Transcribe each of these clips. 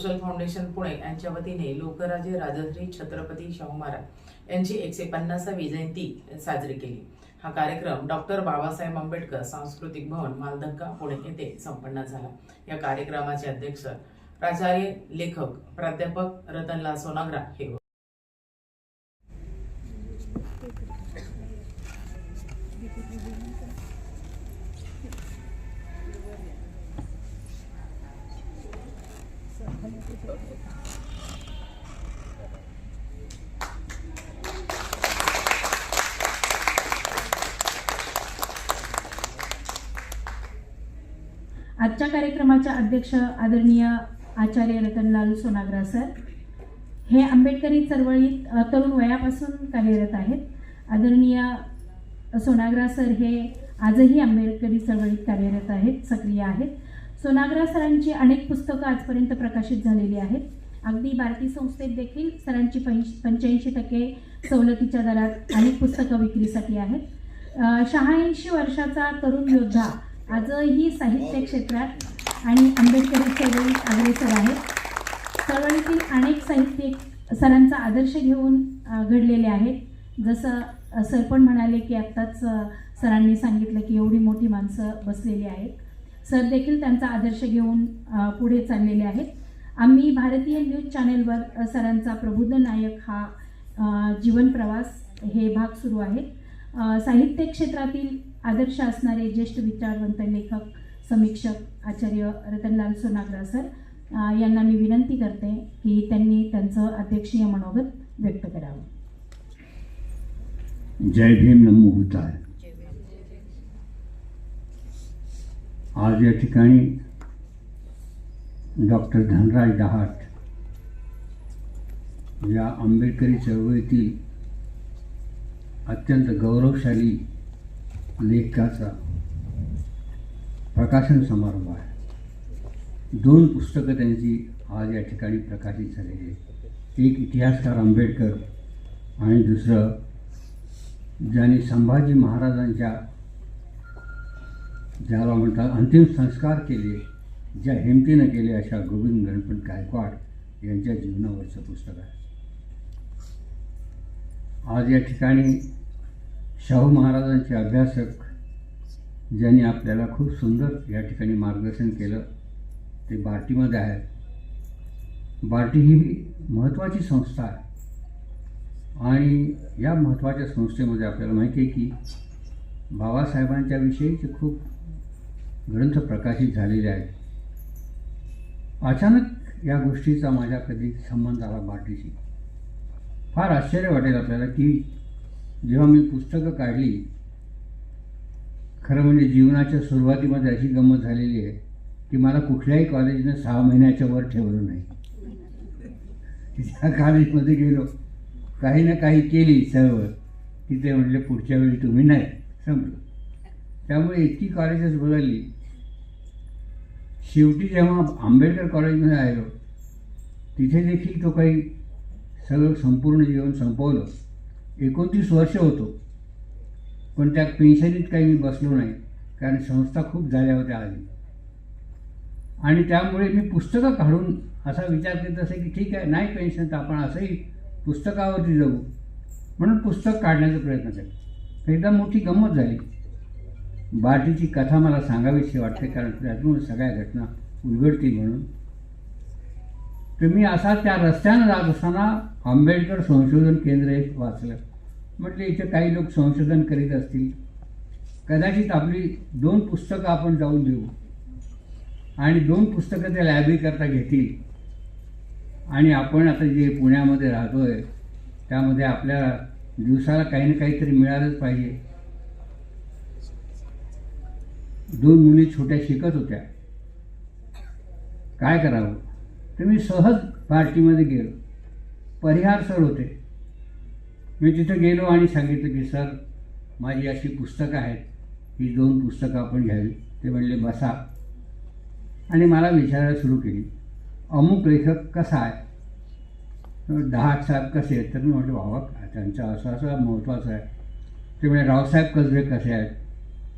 Social foundation Pune यांच्या वतीने लोकराजे राजश्री छत्रपती शाहू महाराज यांची एकशे पन्नासावी जयंती साजरी केली. हा कार्यक्रम डॉक्टर बाबासाहेब आंबेडकर सांस्कृतिक भवन मालधक्का पुणे येथे संपन्न झाला. या कार्यक्रमाचे अध्यक्ष प्राचार्य लेखक प्राध्यापक रतनलाल सोनाग्रा हे आजच्या कार्यक्रमाच्या अध्यक्ष आदरणीय आचार्य रतनलाल सोनाग्रा सर. हे आंबेडकरी चळवळीत तरुण वयापासून कार्यरत आहेत. आदरणीय सोनाग्रा सर हे आजही आंबेडकरी चळवळीत कार्यरत आहेत सक्रिय आहेत. सोनाग्रा सरांची अनेक पुस्तकं आजपर्यंत प्रकाशित झालेली आहेत. अगदी भारतीय संस्थेत देखील सरांची पंच्याऐंशी टक्के सवलतीच्या दरात अनेक पुस्तकं विक्रीसाठी आहेत. शहाऐंशी वर्षाचा तरुण योद्धा आजही साहित्य क्षेत्रात आणि आंबेडकरी चळवळीत अग्रेसर आहेत. चळवळीतील अनेक साहित्यिक सरांचा आदर्श घेऊन घडलेले आहेत. जसं सर पण म्हणाले की आत्ताच सरांनी सांगितलं की एवढी मोठी माणसं बसलेली आहेत. सर देखील त्यांचा आदर्श घेऊन पुढे चाललेले आहेत. आम्ही भारतीय न्यूज चॅनेलवर सरांचा प्रबुद्ध नायक हा जीवन प्रवास हे भाग सुरू आहेत. साहित्य क्षेत्रातील आदर्श असणारे ज्येष्ठ विचारवंत लेखक समीक्षक आचार्य रतनलाल सोनाग्रा सर यांना मी विनंती करते की त्यांनी त्यांचं अध्यक्षीय मनोगत व्यक्त करावं. जय भीम नमो होत आहे आज या ठिकाणी डॉक्टर धनराज डहाट या आंबेडकरी चळवळीतील अत्यंत गौरवशाली लेखकाचा प्रकाशन समारंभ आहे. दोन पुस्तकं त्यांची आज या ठिकाणी प्रकाशित झालेली आहेत. एक इतिहासकार आंबेडकर आणि दुसरं ज्यांनी संभाजी महाराजांच्या ज्याला म्हणतात अंतिम संस्कार केले ज्या हिमतीनं केले अशा गोविंद गणपत गायकवाड यांच्या जीवनावरचं पुस्तक आहे. आज या ठिकाणी शाहू महाराजांचे अभ्यासक ज्यांनी आपल्याला खूप सुंदर या ठिकाणी मार्गदर्शन केलं ते बार्टीमध्ये आहेत. बार्टी ही महत्त्वाची संस्था आहे. आणि या महत्त्वाच्या संस्थेमध्ये आपल्याला माहिती आहे की बाबासाहेबांच्या विषयीचे खूप ग्रंथ प्रकाशित झालेले आहेत. अचानक या गोष्टीचा माझ्या कधी संबंध आला बार्टीशी फार आश्चर्य वाटेल आपल्याला की जेव्हा मी पुस्तकं काढली खरं म्हणजे जीवनाच्या सुरुवातीमध्ये अशी गंमत झालेली आहे की मला कुठल्याही कॉलेजनं सहा महिन्याच्या वर ठेवलं नाही. त्या कॉलेजमध्ये गेलो. काही ना काही केली चळवळ की ते म्हटले पुढच्या वेळी तुम्ही नाही. संपलं. त्यामुळे इतकी कॉलेजेस बदलली. शेवटी जेव्हा आंबेडकर कॉलेजमध्ये आलो तिथे देखील तो काही सगळं संपूर्ण जीवन संपवलं. एकोणतीस वर्ष होतो पण त्या पेन्शनीत काही मी बसलो नाही कारण संस्था खूप झाल्या होत्या आधी आणि त्यामुळे मी पुस्तकं काढून असा विचार करत असे की ठीक आहे नाही पेन्शन तर आपण असंही पुस्तकावरती जगू. म्हणून पुस्तक काढण्याचा प्रयत्न केला. एकदा मोठी गंमत झाली. बार्टीची कथा मला सांगावीशी वाटते कारण त्यातून सगळ्या घटना उलगडतील म्हणून. तर मी असा त्या रस्त्यानं जात असताना आंबेडकर संशोधन केंद्र एक वाचलं. म्हटलं इथे काही लोक संशोधन करीत असतील. कदाचित आपली दोन पुस्तकं आपण जाऊन देऊ. आणि दोन पुस्तकं त्या लायब्ररीकरता घेतील. आणि आपण आता जे पुण्यामध्ये राहतो आहे त्यामध्ये आपल्या दिवसाला काही ना काहीतरी मिळालंच पाहिजे. दोन मुली छोट्या शिकत होत्या. काय करावं? तर मी सहज पार्टीमध्ये गेलो. परिहार सर होते. मी तिथं गेलो आणि सांगितलं की सर माझी अशी पुस्तकं आहेत. ही दोन पुस्तकं आपण घ्यावी. ते म्हणले बसा. आणि मला विचारायला सुरू केली अमुक लेखक कसा आहे? दहा साहेब कसे आहेत? तर मी म्हटलं बाबा त्यांचा असं असं महत्त्वाचा आहे. ते म्हणजे रावसाहेब कसबे कसे आहेत?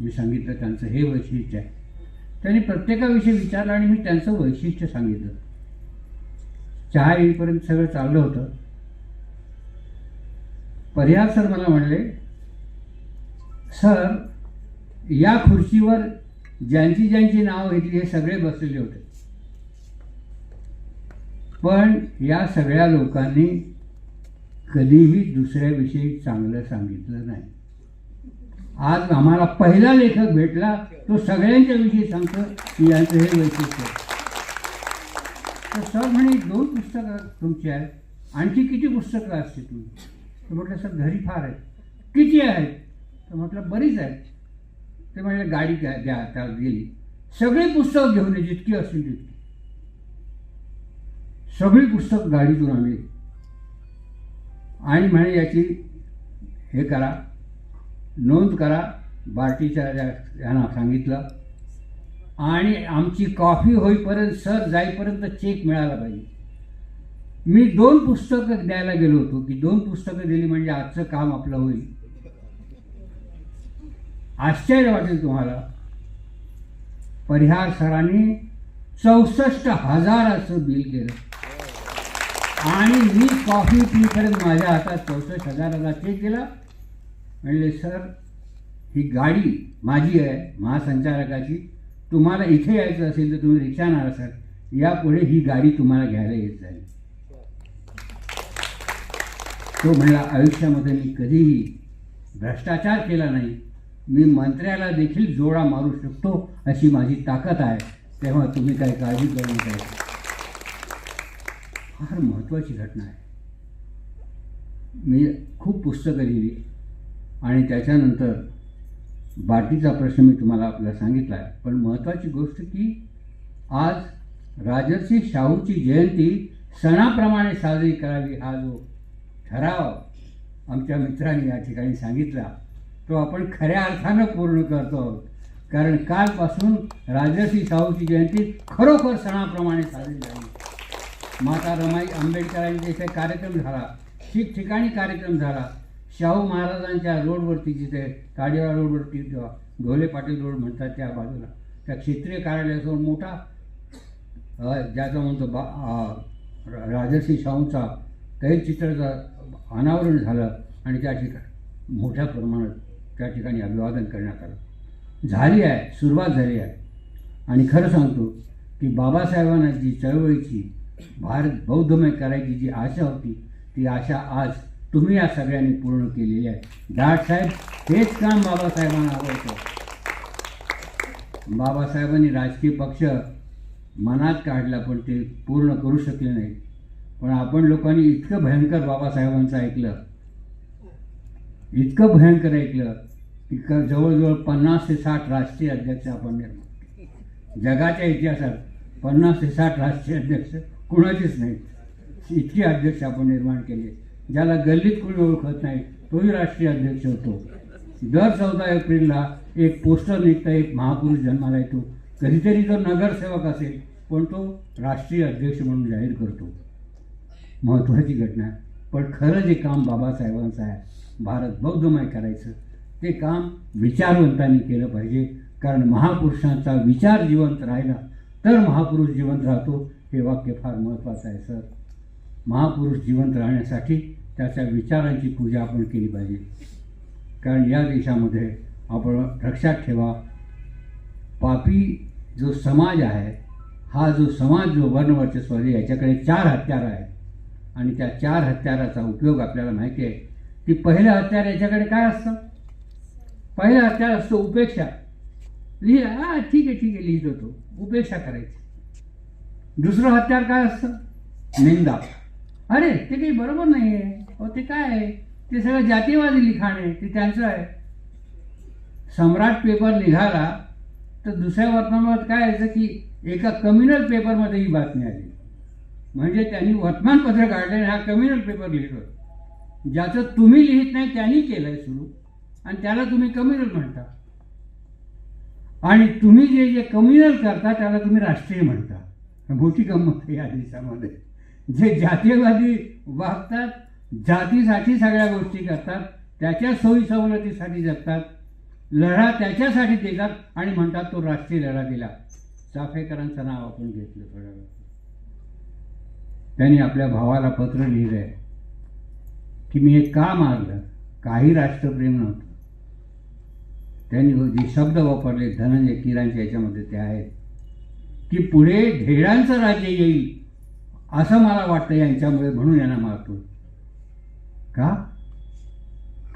मी सांगितलं त्यांचं हे वैशिष्ट्य आहे. त्यांनी प्रत्येकाविषयी विचारलं आणि मी त्यांचं वैशिष्ट्य सांगितलं. चहा येईपर्यंत सगळं चाललं होतं. पर्याय सर मला म्हणले सर या खुर्चीवर ज्यांची ज्यांची नाव घेतली हे सगळे बसलेले होते. पण या सगळ्या लोकांनी कधीही दुसऱ्याविषयी चांगलं सांगितलं नाही. आज आम्हाला पहिला लेखक भेटला तो सगळ्यांच्या विषयी सांगतो की यांचं हे वैशिष्ट्य तर सर म्हणे दोन पुस्तकं तुमची आहेत. आणखी किती पुस्तकं असतील तुम्ही? तर म्हटलं सर घरी फार आहेत. किती आहेत? तर म्हटलं बरीच आहेत. ते म्हणजे गाडी द्या द्या त्याला गेली. सगळी पुस्तकं घेऊन ये जितकी असतील तितकी. सगळी पुस्तक गाडीतून आणली. आणि म्हणे याची हे करा नोंद करा बार्टीच्या यांना सांगितलं. आणि आमची कॉफी होईपर्यंत सर जाईपर्यंत चेक मिळाला पाहिजे. मी दोन पुस्तकं द्यायला गेलो होतो की दोन पुस्तकं दिली म्हणजे आजचं काम आपलं होईल. आश्चर्य वाटेल तुम्हाला. परिहार सरांनी चौसष्ट हजाराचं बिल केलं. आणि मी कॉफी पीपर्यंत माझ्या हातात चौसष्ट हजाराचा चेक दिला म्हणले सर ही गाडी माझी आहे महासंचालकाची. तुम्हाला इथे यायचं असेल तर तुम्ही रिक्षाणार सर. यापुढे ही गाडी तुम्हाला घ्यायला येत जाईल. तो म्हणला आयुष्यामध्ये मी कधीही भ्रष्टाचार केला नाही. मी मंत्र्याला देखील जोडा मारू शकतो अशी माझी ताकद आहे. तेव्हा तुम्ही काही काळजी करू नका. फार महत्त्वाची घटना आहे. मी खूप पुस्तकं लिहिली. आणि त्याच्यानंतर बाटीचा प्रश्न मी तुम्हाला आपल्याला सांगितला आहे. पण महत्त्वाची गोष्ट की आज राजर्षी शाहूची जयंती सणाप्रमाणे साजरी करावी हा जो ठराव आमच्या मित्रांनी या ठिकाणी सांगितला तो आपण खऱ्या अर्थानं पूर्ण करतो आहोत. कारण कालपासून राजर्षी शाहूची जयंती खरोखर सणाप्रमाणे साजरी झाली. माता रमाई आंबेडकरांनी जसे कार्यक्रम झाला ठिकठिकाणी कार्यक्रम झाला. शाहू महाराजांच्या रोडवरती जिथे काडिवा रोडवरती किंवा ढोले पाटील रोड म्हणतात त्या बाजूला त्या क्षेत्रीय कार्यालयासमोर मोठा ज्याचा म्हणतो बा राजर्षी शाहूंचा तैलचित्राचं अनावरण झालं आणि त्या ठिकाणी मोठ्या प्रमाणात त्या ठिकाणी अभिवादन करण्यात आलं. झाली आहे सुरुवात झाली आहे. आणि खरं सांगतो की बाबासाहेबांना जी चळवळीची भारत बौद्धमय करायची जी आशा होती ती आशा आज तुम्ही या सगळ्यांनी पूर्ण केलेली आहे. दाट साहेब हेच काम बाबासाहेबांना आवडतं. बाबासाहेबांनी राजकीय पक्ष मनात काढला पण ते पूर्ण करू शकले नाही. पण आपण लोकांनी इतकं भयंकर बाबासाहेबांचं ऐकलं. इतकं भयंकर ऐकलं की जवळजवळ पन्नास ते साठ राष्ट्रीय अध्यक्ष आपण निर्माण जगाच्या इतिहासात पन्नास ते साठ राष्ट्रीय अध्यक्ष कुणाचेच नाहीत. इतके अध्यक्ष आपण निर्माण केले. ज्याला गल्लीत कोणी ओळखत नाही तोही राष्ट्रीय अध्यक्ष होतो. दर चौदा एप्रिलला एक पोस्टर निघतं एक महापुरुष जन्माला येतो. कधीतरी तो नगरसेवक असेल पण तो राष्ट्रीय अध्यक्ष म्हणून जाहीर करतो. महत्त्वाची घटना. आहे पण खरं जे काम बाबासाहेबांचं आहे भारत बौद्धमय करायचं ते काम विचारवंतांनी केलं पाहिजे. कारण महापुरुषांचा विचार जिवंत राहिला तर महापुरुष जिवंत राहतो. हे वाक्य फार महत्त्वाचं आहे सर. महापुरुष जिवंत राहण्यासाठी त्याच्या विचारांची पूजा आपण केली पाहिजे. कारण या देशामध्ये आपण लक्षात ठेवा पापी जो समाज आहे हा जो समाज जो वर्णवर्चस्वादी याच्याकडे चार हत्यारं आहेत. आणि त्या चार हत्याराचा उपयोग आपल्याला माहिती आहे की पहिलं हत्यार याच्याकडे काय असतं? पहिलं हत्यार असतो उपेक्षा. लिहि हा ठीक आहे ठीक आहे लिहित होतो उपेक्षा करायची. दुसरं हत्यार काय असतं? निंदा. अरे ते काही बरोबर नाही आहे ते काय आहे? ते सगळं जातीवादी लिखाण आहे. ते त्यांचं आहे. सम्राट पेपर निघाला तर दुसऱ्या वर्तमानात काय यायचं की एका कम्युनल पेपरमध्ये ही बातमी आली. म्हणजे त्यांनी वर्तमानपत्र काढले आणि हा कम्युनल पेपर लिहितो ज्याचं तुम्ही लिहित नाही त्यांनी केलंय सुरू. आणि त्याला तुम्ही कम्युनल म्हणता. आणि तुम्ही जे जे कम्युनल करता त्याला तुम्ही राष्ट्रीय म्हणता. मोठी गंमत आहे या दिवसामध्ये. जे जातीयवादी वागतात जातीसाठी सगळ्या गोष्टी करतात त्याच्या सोयी सवलतीसाठी जगतात लढा त्याच्यासाठी देतात आणि म्हणतात तो राष्ट्रीय लढा दिला. चाफेकरांचं नाव आपण घेतलं थोड्या वेळ त्यांनी आपल्या भावाला पत्र लिहिलं आहे की मी हे का मारलं. काही राष्ट्रप्रेम नव्हतं. त्यांनी जे शब्द वापरले धनंजय किरांच्या याच्यामध्ये ते आहेत की पुढे ढेडांचं राज्य येईल. असं मला वाटतं यांच्यामुळे म्हणून यांना मारतो का?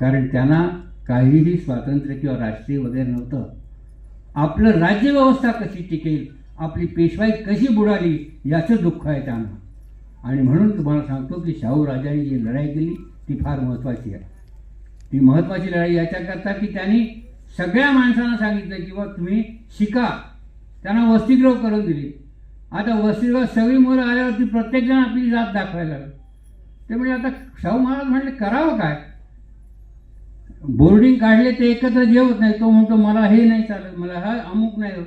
कारण त्यांना काहीही स्वातंत्र्य किंवा राष्ट्रीय वगैरे नव्हतं. आपलं राज्यव्यवस्था कशी टिकेल आपली पेशवाई कशी बुडाली याचं दुःख आहे त्यांना. आणि म्हणून तुम्हाला सांगतो की शाहू राजांनी जी लढाई केली ती फार महत्त्वाची आहे. ती महत्त्वाची लढाई याच्याकरता की त्यांनी सगळ्या माणसांना सांगितलं की बा तुम्ही शिका. त्यांना वसतिगृह करून दिली. आता वस्तीला सगळी मुलं आल्यावरती प्रत्येकजण आपली जात दाखवायला ते म्हणजे आता शाहू महाराज म्हणले करावं काय? बोर्डिंग काढले ते एकत्र जेवत नाही. तो म्हणतो मला हे नाही चालत मला हा अमुक नाही होत.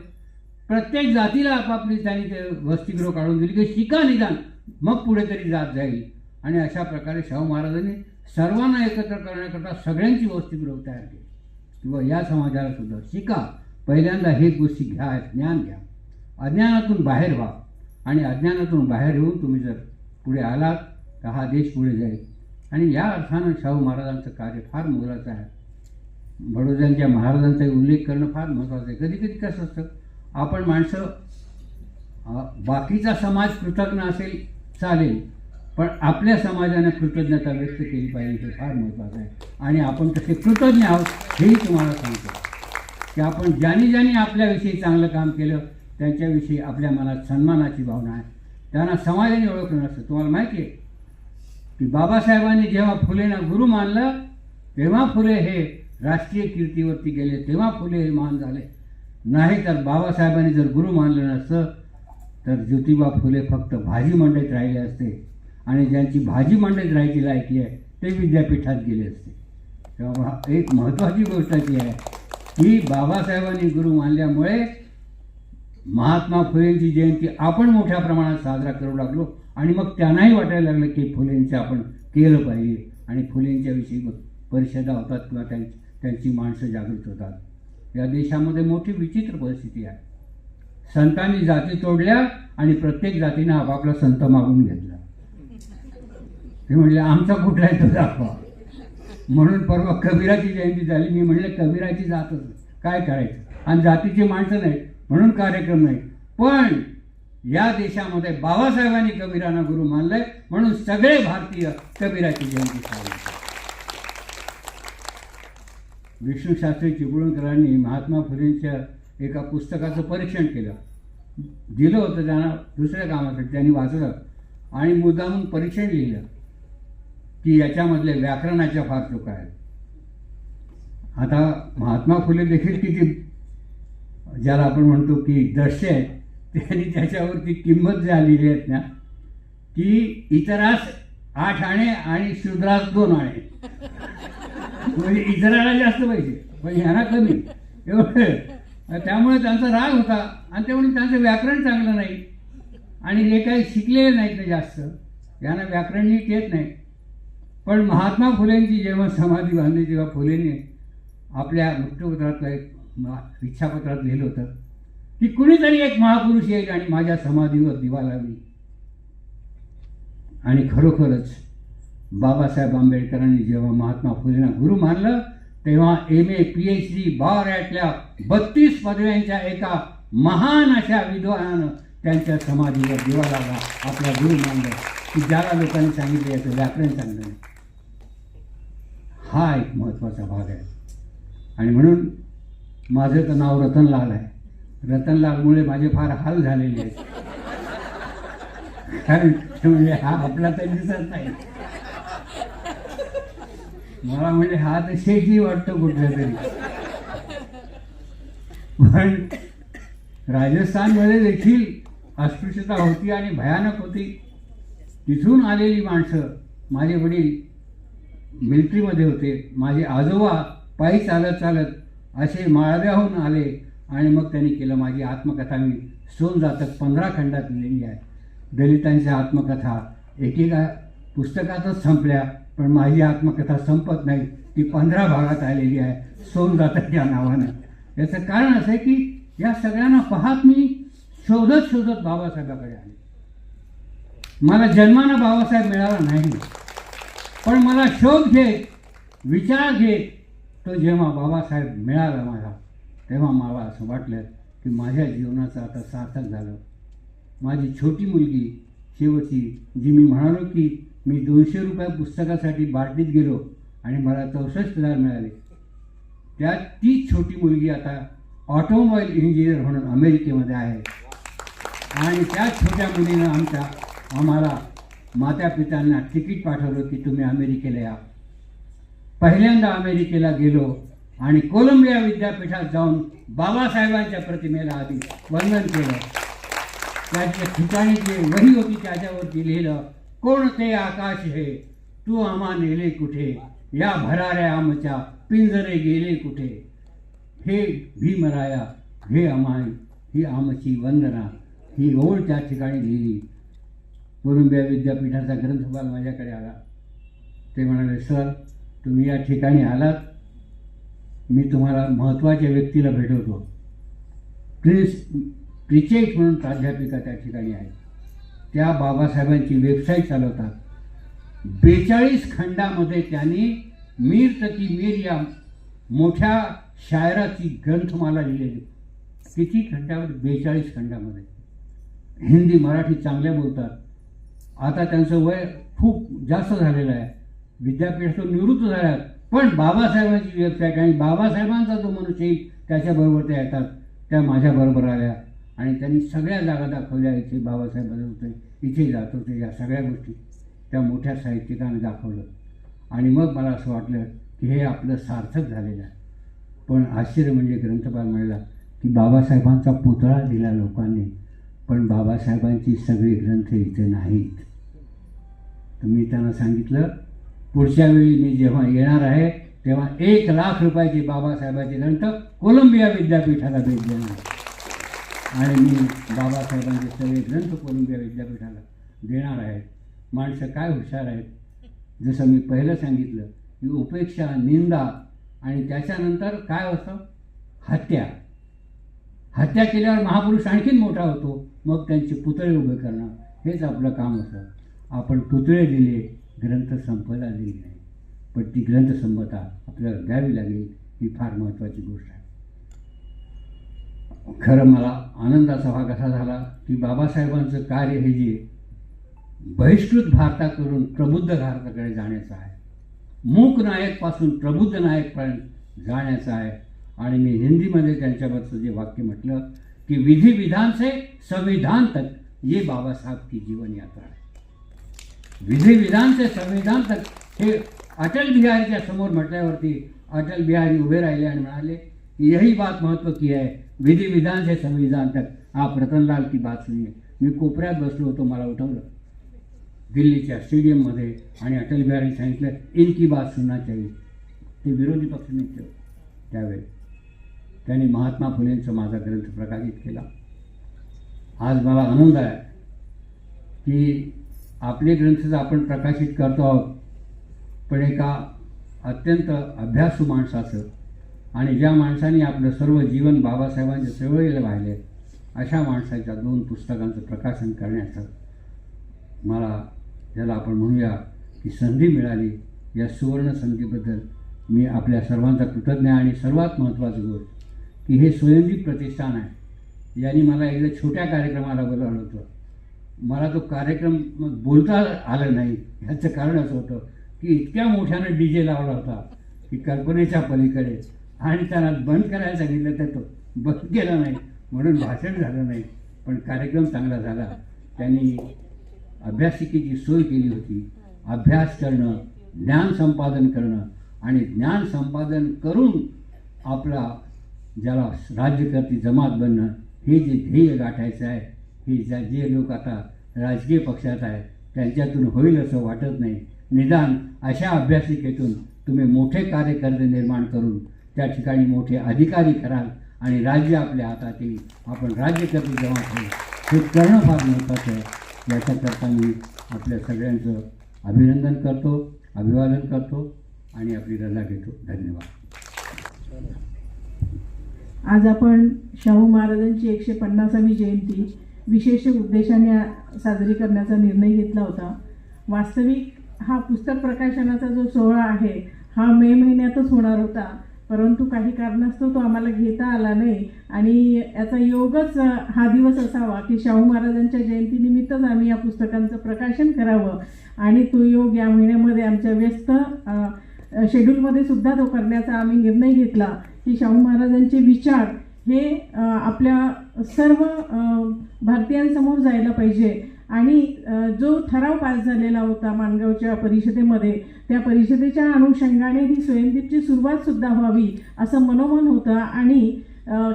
प्रत्येक जातीला आपापली त्यांनी ते वसतिगृह काढून दिली की शिका निदान. मग पुढे तरी जात जाईल. आणि अशा प्रकारे शाहू महाराजांनी सर्वांना एकत्र करण्याकरता सगळ्यांची वसतिगृह तयार केली. किंवा या समाजाला सुद्धा शिका. पहिल्यांदा हे गोष्टी घ्या ज्ञान घ्या. अज्ञानातून बाहेर व्हा. आणि अज्ञानातून बाहेर येऊन तुम्ही जर पुढे आलात तर हा देश पुढे जाईल. आणि या अर्थानं शाहू महाराजांचं कार्य फार मोलाचं आहे. बडोद्यांच्या महाराजांचाही उल्लेख करणं फार महत्त्वाचं आहे. कधी कधी कसं असतं आपण माणसं बाकीचा समाज कृतज्ञ असेल चालेल पण आपल्या समाजाने कृतज्ञता व्यक्त केली पाहिजे हे फार महत्त्वाचं आहे. आणि आपण तसे कृतज्ञ आहोत हेही तुम्हाला सांगतो. की आपण ज्यानी ज्यानी आपल्याविषयी चांगलं काम केलं त्यांच्याविषयी आपल्या मनात सन्मानाची भावना आहे. त्यांना समाजाने ओळखलं नसतं. तुम्हाला माहिती आहे की बाबासाहेबांनी जेव्हा फुलेंना गुरु मानलं तेव्हा फुले हे राष्ट्रीय कीर्तीवरती गेले तेव्हा फुले हे महान झाले. नाही तर बाबासाहेबांनी जर गुरु मानलं नसतं तर ज्योतिबा फुले फक्त भाजी मंडईत राहिले असते. आणि ज्यांची भाजी मंडईत राहायची लायकी आहे ते विद्यापीठात गेले असते. तेव्हा एक महत्त्वाची गोष्ट अशी आहे की बाबासाहेबांनी गुरु मानल्यामुळे महात्मा फुलेंची जयंती आपण मोठ्या प्रमाणात साजरा करू लागलो आणि मग त्यांनाही वाटायला लागलं की फुलेंचं आपण केलं पाहिजे. आणि फुलेंच्याविषयी मग परिषदा होतात किंवा त्यांची त्यांची माणसं जागृत होतात. या देशामध्ये मोठी विचित्र परिस्थिती आहे. संतांनी जाती तोडल्या आणि प्रत्येक जातीनं आपापला संत मागून घेतला. ते म्हणले आमचा कुठला आहे तो दाखवा. म्हणून परवा कबीराची जयंती झाली. मी म्हणले कबीराची जातच काय करायचं? आणि जातीची माणसं नाहीत. म्हणून कार्यक्रम नाही. पण या देशामध्ये बाबासाहेबांनी कबीरांना गुरु मानलंय म्हणून सगळे भारतीय कबीराची जयंती साजरी विष्णूशास्त्री विष्णू शास्त्री चिपळूणकरांनी महात्मा फुलेंच्या एका पुस्तकाचं परीक्षण केलं. दिलं होतं त्यांना दुसऱ्या कामासाठी त्यांनी वाचलं. आणि मुद्दामून परीक्षण लिहिलं की याच्यामधले व्याकरणाच्या फार चुका आहेत. आता महात्मा फुले देखील किती ज्याला आपण म्हणतो की दर्शे आहेत त्यांनी त्याच्यावरती किंमत जी आलेली आहेत ना की इतरास आठ आणे आणि शूद्रास दोन आणे. म्हणजे इतराला जास्त पाहिजे पण ह्यांना कमी. एवढं. त्यामुळे त्यांचा राग होता. आणि त्यामुळे त्यांचं व्याकरण चांगलं नाही. आणि जे काही शिकलेले नाहीत ना जास्त यांना व्याकरण नीट येत नाही. पण महात्मा फुलेंची जेव्हा समाधी बांधली तेव्हा फुलेंनी आपल्या वृत्तपत्रातला एक इच्छापत्रात लिहिलं होतं की कुणीतरी एक महापुरुष येईल आणि माझ्या समाधीवर दिवा लावी आणि खरोखरच बाबासाहेब आंबेडकरांनी जेव्हा महात्मा फुलेंना गुरु मानलं तेव्हा M A P H D बार यातल्या बत्तीस पदव्यांच्या एका महान अशा विद्वानानं त्यांच्या समाधीवर दिवा लावला आपला गुरु मानलं. की ज्याला लोकांनी सांगितले याचं व्याकरण चांगलं नाही हा एक महत्त्वाचा भाग आहे. आणि म्हणून माझं तर नाव रतनलाल आहे. रतनलालमुळे माझे फार हाल झालेले आहेत. कारण म्हणजे हा आपला तर दिसत नाही. मला म्हणजे हा तर शेती वाटतो कुठल्या तरी पण राजस्थानमध्ये देखील अस्पृश्यता होती आणि भयानक होती. तिथून आलेली माणसं माझे वडील मिलिटरीमध्ये होते. माझे आजोबा पायी चालत चालत असे माळव्याहून आले आणि मग त्यांनी केलं माझी आत्मकथा. मी सोन जातक पंधरा खंडात लिहिली आहे. दलितांच्या आत्मकथा एकेका पुस्तकातच संपल्या पण माझी आत्मकथा संपत नाही. ती पंधरा भागात आलेली आहे सोन जातक या नावानं. याचं कारण असं आहे की या सगळ्यांना पाहत मी शोधत शोधत बाबासाहेबाकडे आले. मला जन्मानं बाबासाहेब मिळाला नाही. पण मला शोध घेत विचार घेत तो जेव्हा बाबासाहेब मिळाला मला तेव्हा मला असं वाटलं की माझ्या जीवनाचं आता सार्थक झालं. माझी छोटी मुलगी शेवटची जी मी म्हणालो की मी दोनशे रुपये पुस्तकासाठी बाटलीत गेलो आणि मला चौसष्ट हजार मिळाले. त्यात ती छोटी मुलगी आता ऑटोमोबाईल इंजिनियर म्हणून अमेरिकेमध्ये आहे. आणि त्या छोट्या मुलीनं आमच्या आम्हाला माता पित्यांना तिकीट पाठवलं की तुम्ही अमेरिकेला या. पहिल्यांदा अमेरिकेला गेलो आणि कोलंबिया विद्यापीठात जाऊन बाबासाहेबांच्या प्रतिमेला आधी वंदन केलं. त्याच्या ठिकाणी जे वही होती त्याच्यावरती लिहिलं कोणते आकाश हे? तू आम्हा नेले कुठे? या भराऱ्या आमच्या पिंजरे गेले कुठे? हे भीमराया हे अमाय ही आमची वंदना. ही ओळ त्या ठिकाणी लिहिली. कोलंबिया विद्यापीठाचा ग्रंथपाल माझ्याकडे आला. ते म्हणाले सर तुम्ही या ठिकाणी आलात मी तुम्हाला महत्त्वाच्या व्यक्तीला भेटवतो. प्रिन्स प्रिचेट म्हणून प्राध्यापिका त्या ठिकाणी आहे त्या बाबासाहेबांची वेबसाईट चालवतात. बेचाळीस खंडामध्ये त्यांनी मीर तकी मीर या मोठ्या शायराची ग्रंथमाला लिहिलेली. किती खंडामध्ये बेचाळीस खंडामध्ये. हिंदी मराठी चांगल्या बोलतात. आता त्यांचं वय खूप जास्त झालेलं आहे. विद्यापीठातून निवृत्त झाल्यात पण बाबासाहेबांची वेबसाईट आणि बाबासाहेबांचा जो मनुष्य येईल त्याच्याबरोबर त्या येतात. त्या माझ्याबरोबर आल्या. आणि त्यांनी सगळ्या जागा दाखवल्या इथे बाबासाहेब होते. इथे जात होते. या सगळ्या गोष्टी त्या मोठ्या साहित्यिकाने दाखवलं आणि मग मला असं वाटलं की हे आपलं सार्थक झालेलं आहे. पण आश्चर्य म्हणजे ग्रंथपाल म्हणला की बाबासाहेबांचा पुतळा दिला लोकांनी पण बाबासाहेबांची सगळी ग्रंथ इथे नाहीत. तर मी त्यांना सांगितलं पुढच्या वेळी मी जेव्हा येणार आहे तेव्हा एक लाख रुपयाची बाबासाहेबाची ग्रंथ कोलंबिया विद्यापीठाला भेट देणार आणि मी बाबासाहेबांचे सगळे ग्रंथ कोलंबिया विद्यापीठाला देणार आहे. माणसं काय हुशार आहेत? जसं मी पहिलं सांगितलं की उपेक्षा निंदा आणि त्याच्यानंतर काय होतं? हत्या. हत्या केल्यावर महापुरुष आणखीन मोठा होतो. मग त्यांचे पुतळे उभे करणं हेच आपलं काम होतं. आपण पुतळे दिले ग्रंथ संपदा दिली नाही. पण ती ग्रंथसंपदा आपल्याला द्यावी लागेल ही फार महत्त्वाची गोष्ट आहे. खरं मला आनंदाचा भाग असा झाला की बाबासाहेबांचं कार्य हे जे बहिष्कृत भारताकडून प्रबुद्ध भारताकडे जाण्याचं आहे. मूक नायकपासून प्रबुद्ध नायकपर्यंत जाण्याचं आहे. आणि मी हिंदीमध्ये त्यांच्याबद्दल जे वाक्य म्हटलं की विधी विधान से संविधान तक ये बाबासाहेब की जीवन यात्रा विधी विधान संविधान तर हे अटल बिहारीच्या समोर म्हटल्यावरती अटल बिहारी उभे राहिले आणि म्हणाले की यही बात महत्त्व की आहे. विधी विधान से संविधान तक आप रतनलाल की बात सुनिये मी कोपऱ्यात बसलो होतो मला उठवलं. दिल्लीच्या स्टेडियममध्ये आणि अटल बिहारी सांगितलं इनकी बात सुनना चाहिए. ते विरोधी पक्षनेते होते त्यावेळी. त्यांनी महात्मा फुलेंचा माझा ग्रंथ प्रकाशित केला. आज मला आनंद आहे की आपले ग्रंथ जर आपण प्रकाशित करतो आहोत. पण एका अत्यंत अभ्यासू माणसाचं आणि ज्या माणसाने आपलं सर्व जीवन बाबासाहेबांच्या चळवळीला वाहिले अशा माणसाच्या दोन पुस्तकांचं प्रकाशन करण्याचं मला ज्याला आपण म्हणूया की संधी मिळाली. या सुवर्ण संधीबद्दल मी आपल्या सर्वांचा कृतज्ञ आणि सर्वात महत्त्वाचं गोष्ट की हे स्वयंदीप प्रतिष्ठान आहे. यांनी मला एकदा छोट्या कार्यक्रमाला बोलावलं होतं. मला तो कार्यक्रम बोलता आला नाही. ह्याचं कारण असं होतं की इतक्या मोठ्यानं डी जे लावला होता की कल्पनेच्या पलीकडे. आणि त्यांना बंद करायला सांगितलं तर तो बंद केला नाही. म्हणून भाषण झालं नाही. पण कार्यक्रम चांगला झाला. त्यांनी अभ्यासिकेची सोय केली होती. अभ्यास करणं ज्ञान संपादन करणं आणि ज्ञान संपादन करून आपला ज्याला राज्यकर्ती जमात बनणं हे जे ध्येय गाठायचं आहे हे ज्या जे लोक आता राजकीय पक्षात आहेत. त्यांच्यातून होईल असं वाटत नाही. निदान अशा अभ्यासिकेतून तुम्ही मोठे कार्यकर्ते निर्माण करून त्या ठिकाणी मोठे अधिकारी कराल आणि राज्य आपल्या हातात येईल आपण राज्यकर्ते जमात होईल हे करणं फार महत्त्वाचं आहे. याच्याकरता मी आपल्या सगळ्यांचं अभिनंदन करतो अभिवादन करतो आणि आपली रजा घेतो. धन्यवाद. आज आपण शाहू महाराजांची एकशे पन्नासावी जयंती विशेष उद्देशाने साजरी करण्याचा निर्णय घेतला होता. वास्तविक हा पुस्तक प्रकाशनाचा जो सोहळा आहे हा मे महिन्यातच होणार होता. परंतु काही कारणास्तव तो आम्हाला घेता आला नाही आणि याचा योगच हा दिवस असावा की शाहू महाराजांच्या जयंतीनिमित्तच आम्ही या पुस्तकांचं प्रकाशन करावं. आणि तो योग या महिन्यामध्ये आमच्या व्यस्त शेड्यूलमध्ये सुद्धा तो करण्याचा आम्ही निर्णय घेतला की शाहू महाराजांचे विचार हे आपल्या सर्व भारतीयांसमोर जायला पाहिजे. आणि जो ठराव पास झालेला होता माणगावच्या परिषदेमध्ये त्या परिषदेच्या अनुषंगाने ही स्वयंदीपची सुरुवातसुद्धा व्हावी असं मनोमन होतं. आणि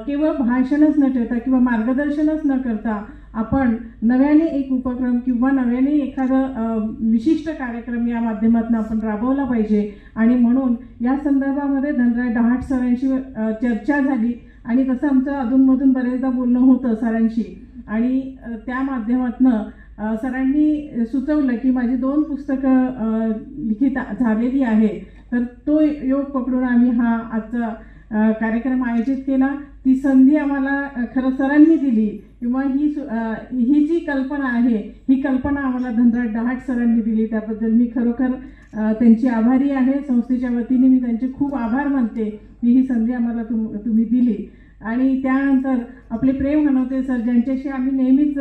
केवळ भाषणच न ठेवता किंवा मार्गदर्शनच न करता आपण नव्याने एक उपक्रम किंवा नव्याने एखादं विशिष्ट कार्यक्रम या माध्यमातून आपण राबवला पाहिजे. आणि म्हणून या संदर्भामध्ये धनराज डहाट सरांशी चर्चा झाली. आणि तसं आमचं अधूनमधून बरेचदा बोलणं होतं सरांशी. आणि त्या माध्यमातनं सरांनी सुचवलं की माझी दोन पुस्तकं लिखित झालेली आहे तर तो योग पकडून आम्ही हा आजचा कार्यक्रम आयोजित केला. ती संधी आम्हाला खरं सरांनी दिली. किंवा ही सु- ही जी कल्पना आहे ही कल्पना आम्हाला धनराज डहाट सरांनी दिली. त्याबद्दल मी खरोखर त्यांची आभारी आहे. संस्थेच्या वतीने मी त्यांचे खूप आभार मानते. की ही संधी आम्हाला तुम तुम्ही दिली. आणि त्यानंतर आपले प्रेम हनवते सर ज्यांच्याशी आम्ही नेहमीच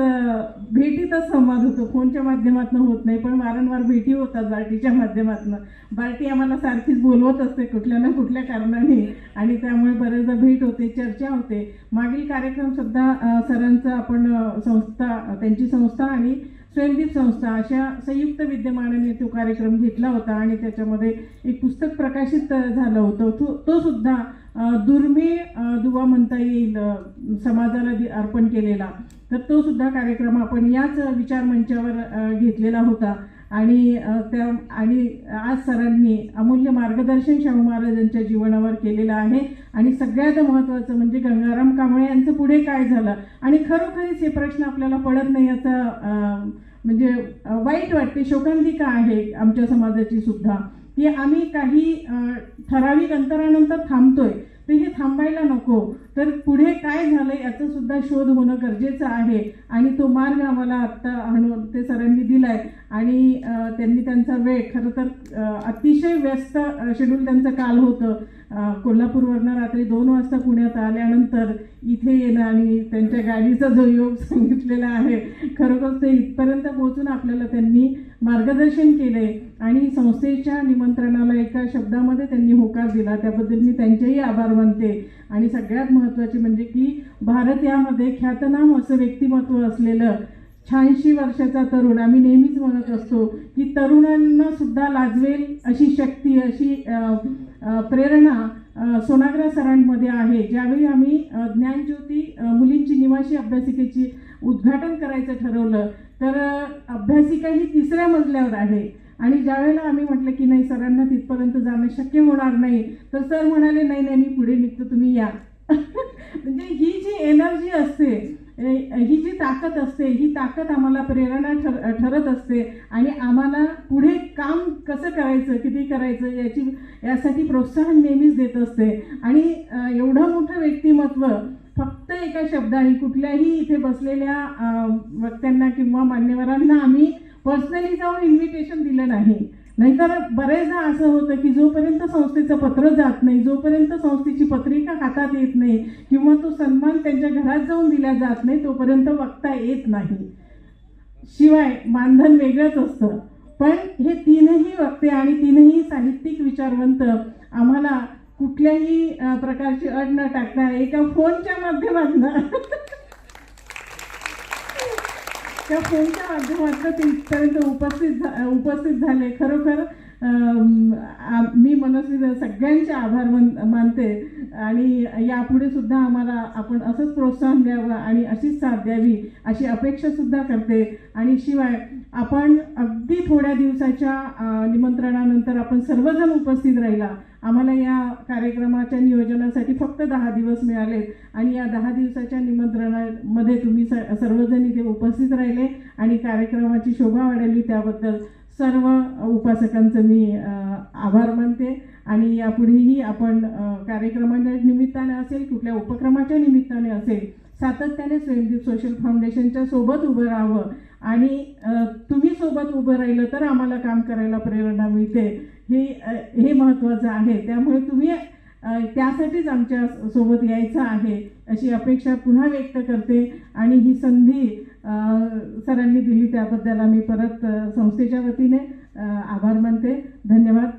भेटीतच संवाद होतो. फोनच्या माध्यमातून होत नाही पण वारंवार भेटी होतात बार्टीच्या माध्यमातून. बार्टी आम्हाला सारखीच बोलवत असते कुठल्या ना कुठल्या कारणाने. आणि त्यामुळे बरेचदा भेट होते चर्चा होते. मागील कार्यक्रम सुद्धा सरांचं आपण संस्था त्यांची संस्था आणि स्वयंदीप संस्था अशा संयुक्त विद्यमानाने तो कार्यक्रम घेतला होता आणि त्याच्यामध्ये एक पुस्तक प्रकाशित झालं होतं. तो तो सुद्धा दुर्मिळ दुवा म्हणता येईल समाजाला दि- अर्पण केलेला. तर तो सुद्धा कार्यक्रम आपण याच विचार मंचावर घेतलेला होता. आणि त्या आणि आज सरांनी अमूल्य मार्गदर्शन शाहू महाराजांच्या जीवनावर केलेलं आहे. आणि सगळ्यात महत्त्वाचं म्हणजे गंगाराम कांबळे यांचं पुढे काय झालं? आणि खरोखरीच हे प्रश्न आपल्याला पडत नाही याचा म्हणजे वाईट वाटते शोकांतिका आहे आमच्या समाजाची सुद्धा. की आम्ही काही ठराविक अंतरानंतर थांबतोय. तर हे थांबायला नको. तर पुढे काय झालं याचा सुद्धा शोध होणं गरजेचं आहे. आणि तो मार्ग आम्हाला आत्ता हणून ते सरांनी दिलाय. आणि त्यांनी त्यांचा वेळ खरं तर अतिशय व्यस्त शेड्यूल त्यांचं काल होतं. कोल्हापूरवरनं रात्री दोन वाजता पुण्यात आल्यानंतर इथे येणं आणि त्यांच्या गाडीचा जो योग सांगितलेला आहे खरोखर ते इथपर्यंत पोहोचून आपल्याला त्यांनी मार्गदर्शन केले आणि संस्थेच्या निमंत्रणाला एका शब्दामध्ये त्यांनी होकार दिला. त्याबद्दल मी त्यांचेही आभार मानते. आणि सगळ्यात महत्त्वाचे म्हणजे की भारत यामध्ये ख्यातनाम असं व्यक्तिमत्व असलेलं शहाऐंशी वर्षाचा तरुण आम्ही नेहमीच म्हणत असतो की तरुणांना सुद्धा लाजवेल अशी शक्ती अशी प्रेरणा सोनाग्रा सरांमध्ये आहे. ज्यावेळी आम्ही ज्ञानज्योती मुलींची निवासी अभ्यासिकेची उद्घाटन करायचं ठरवलं तर अभ्यासिका ही तिसऱ्या मजल्यावर आहे. आणि ज्यावेळेला आम्ही म्हटलं की नाही सरांना तिथपर्यंत जाणं शक्य होणार नाही तर सर म्हणाले नाही नाही मी पुढे निघतो तुम्ही या. म्हणजे ही जी एनर्जी असते ही जी ताकद असते ही ताकद आम्हाला प्रेरणा ठर ठरत असते. आणि आम्हाला पुढे काम कसं करायचं किती करायचं याची यासाठी प्रोत्साहन नेहमीच देत असते. आणि एवढं मोठं व्यक्तिमत्व फक्त एका शब्दाने कुठल्याही इथे बसलेल्या वक्त्यांना किंवा मान्यवरांना आम्ही पर्सनली जाऊन इन्व्हिटेशन दिलं नाही. नाहीतर बरेचदा असं होतं की जोपर्यंत संस्थेचं पत्र जात नाही जोपर्यंत संस्थेची पत्रिका हातात येत नाही किंवा तो सन्मान त्यांच्या घरात जाऊन दिला जात नाही तोपर्यंत वक्ता येत नाही. शिवाय मानधन वेगळंच असतं. पण हे तीनही वक्ते आणि तीनही साहित्यिक विचारवंत आम्हाला कुठल्याही प्रकारची अड न टाकता एका फोनच्या माध्यमातून. त्या फोनच्या माध्यमातून ते इथपर्यंत उपस्थित झा- उपस्थित झाले. खरोखर मी मनस्वी सगळ्यांचे आभार मान मानते आणि यापुढे सुद्धा आम्हाला आपण असंच प्रोत्साहन द्यावं आणि अशीच साथ द्यावी अशी अपेक्षा सुद्धा करते. आणि शिवाय आपण अगदी थोड्या दिवसाच्या निमंत्रणानंतर आपण सर्वजण उपस्थित राहिला. आम्हाला या कार्यक्रमाच्या नियोजनासाठी फक्त दहा दिवस मिळाले आणि या दहा दिवसाच्या निमंत्रणामध्ये तुम्ही स सर्वजण इथे उपस्थित राहिले आणि कार्यक्रमाची शोभा वाढवली त्याबद्दल. सर्व उपासकांचं मी आभार मानते. आणि यापुढेही आपण कार्यक्रमांच्या कार्यक्रमाच्या निमित्ताने असेल कुठल्या उपक्रमाच्या निमित्ताने असेल सातत्याने स्वयंदीप सोशल फाउंडेशनच्या सोबत उभं राहावं. आणि तुम्ही सोबत उभं राहिलं तर आम्हाला काम करायला प्रेरणा मिळते. हे हे महत्त्वाचं आहे. त्यामुळे तुम्ही त्यासाठीच आमच्यासोबत यायचं आहे अशी अपेक्षा पुन्हा व्यक्त करते. आणि ही संधी सरांनी दिली त्याबद्दल आम्ही परत संस्थेच्या वतीने आभार मानते. धन्यवाद.